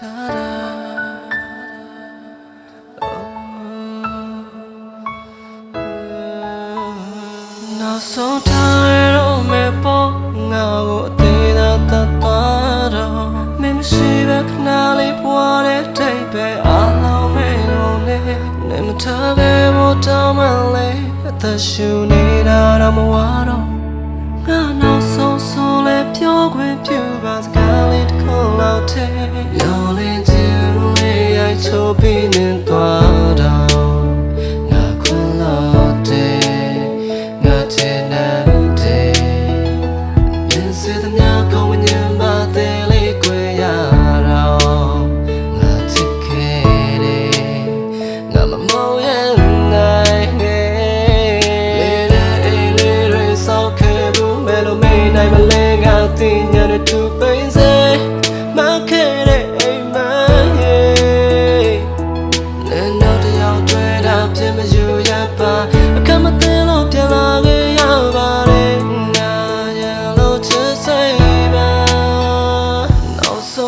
နောက်ဆုံးထားရတော့မယ်ပေါ့ငါကိုအသေးသာတတ်သွားတော့မင်းမရှိပဲခဏလေးပွားတဲ့တိတ်ပဲအလုံးမဲလုံးနဲ့နေမထားခဲ့ဖို့တောင်းမလဲအသက်ရှူနေတာတော့မဝတော့ငါနောက်ဆုံးဆုံးလဲပြောခွင့်ပြုပါစကား လေးတစ်ခုလော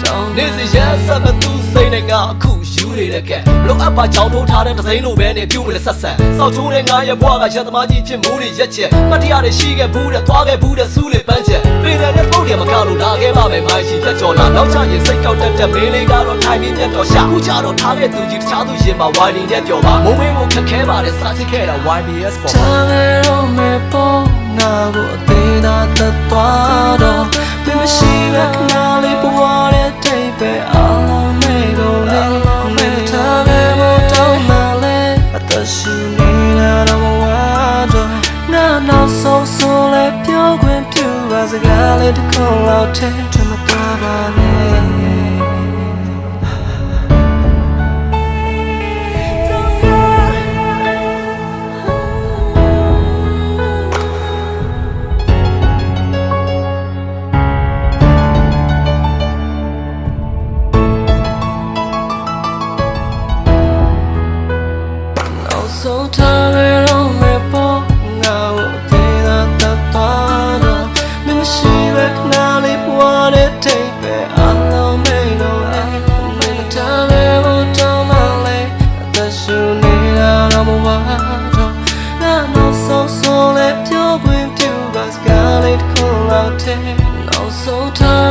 က်ဆုံးထားရတော့မယ်ပေါ့ငါ့ကိုသေးတာတတ်သွားတော့မမရှိပဲခဏလေးပွားတဲ့တိတ်ပဲအလုံးမိန်လုံးနဲ့နေမထားပဲဘောတောင်းမလဲအသက်ရှူနေတာတော့မဝတော့ငါနောက်ဆုံးဆုံးလဲပြောခွင့်ပြုပါစကားလေးတစ်ခုလောက်တည်းတောင်းနေစီရဆက်မသူစိတ်နဲ့ငါအခုယူနေတဲ့ကဲလောအပ်ပါကြောင်ထိုးထားတဲ့ဒဇိန်လိုပဲနေပြုတ်မလဲဆက်ဆက်စောက်ချိုးတဲ့ငါရဲ့ဘွားကရသမားကြီးဖြစ်မှုတွေရက်ချက်မတရားတွေရှိခဲ့ဘူးတဲ့သွားခဲ့ဘူးတဲ့စူးလေပန်းချက်ပင်တဲ့ပုတ်တယ်မကလို့လာခဲ့ပါမယ်မိုင်းချီဖြတ်ကျော်လာနောက်ချရင်စိတ်ကောက်တတ်တဲ့မင်းလေးကတော့ထိုင်ပြီးမြတ်တော်ရှာခုကြတော့ထားခဲ့သူကြီးတခြားသူရင်မှာဝိုင်းနေတဲ့ပြောပါမုံမင်းကိုခက်ခဲပါတယ်စားချစ်ခဲ့တာ YBS ပေါ်မှာထားရတော့မယ်ပေါ့ငါကိုအသေးသာတတ်သွားတော့ ပြုပါစကားလေးတစ်ခုလောက်တည်းထမတော်ပါနဲ့ လောက်တ